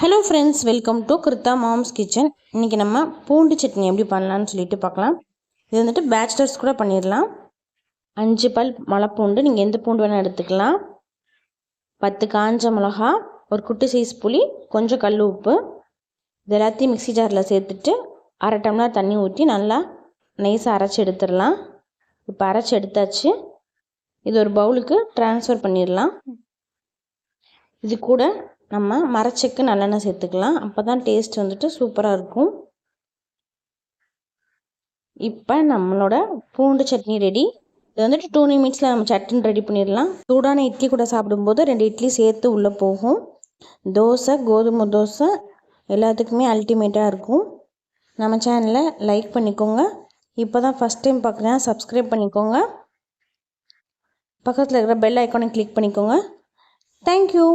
Hello friends welcome to Kirutha mom's kitchen இன்றைக்கி நம்ம பூண்டு சட்னி எப்படி பண்ணலான்னு சொல்லிட்டு பார்க்கலாம். இது வந்துட்டு பேச்சுலர்ஸ் கூட பண்ணிடலாம் அஞ்சு பல் மலைப்பூண்டு நீங்கள் எந்த பூண்டு வேணால் எடுத்துக்கலாம். பத்து காஞ்ச மிளகா ஒரு குட்டி சைஸ் புளி கொஞ்சம் கல் உப்பு. இது எல்லாத்தையும் மிக்ஸி ஜாரில் சேர்த்துட்டு அரை டம்ளர் தண்ணி ஊற்றி நல்லா நைஸாக அரைச்சி எடுத்துடலாம் இப்போ அரைச்சி எடுத்தாச்சு. இது ஒரு பவுலுக்கு ட்ரான்ஸ்ஃபர் பண்ணிடலாம் இது கூட நம்ம மரச்செக்கு நல்லெண்ணெய் சேர்த்துக்கலாம். அப்போ தான் டேஸ்ட் வந்துட்டு சூப்பராக இருக்கும். இப்போ நம்மளோட பூண்டு சட்னி ரெடி இது வந்துட்டு டூ மினிட்ஸில் நம்ம சட்னி ரெடி பண்ணிடலாம். சூடான இட்லி கூட சாப்பிடும்போது ரெண்டு இட்லி சேர்த்து உள்ளே போகும். தோசை கோதுமை தோசை எல்லாத்துக்குமே அல்டிமேட்டாக இருக்கும். நம்ம சேனலை லைக் பண்ணிக்கோங்க. இப்போ தான் ஃபஸ்ட் டைம் பார்க்குறேன் சப்ஸ்கிரைப் பண்ணிக்கோங்க. பக்கத்தில் இருக்கிற பெல் ஐக்கானை கிளிக் பண்ணிக்கோங்க. தேங்க்யூ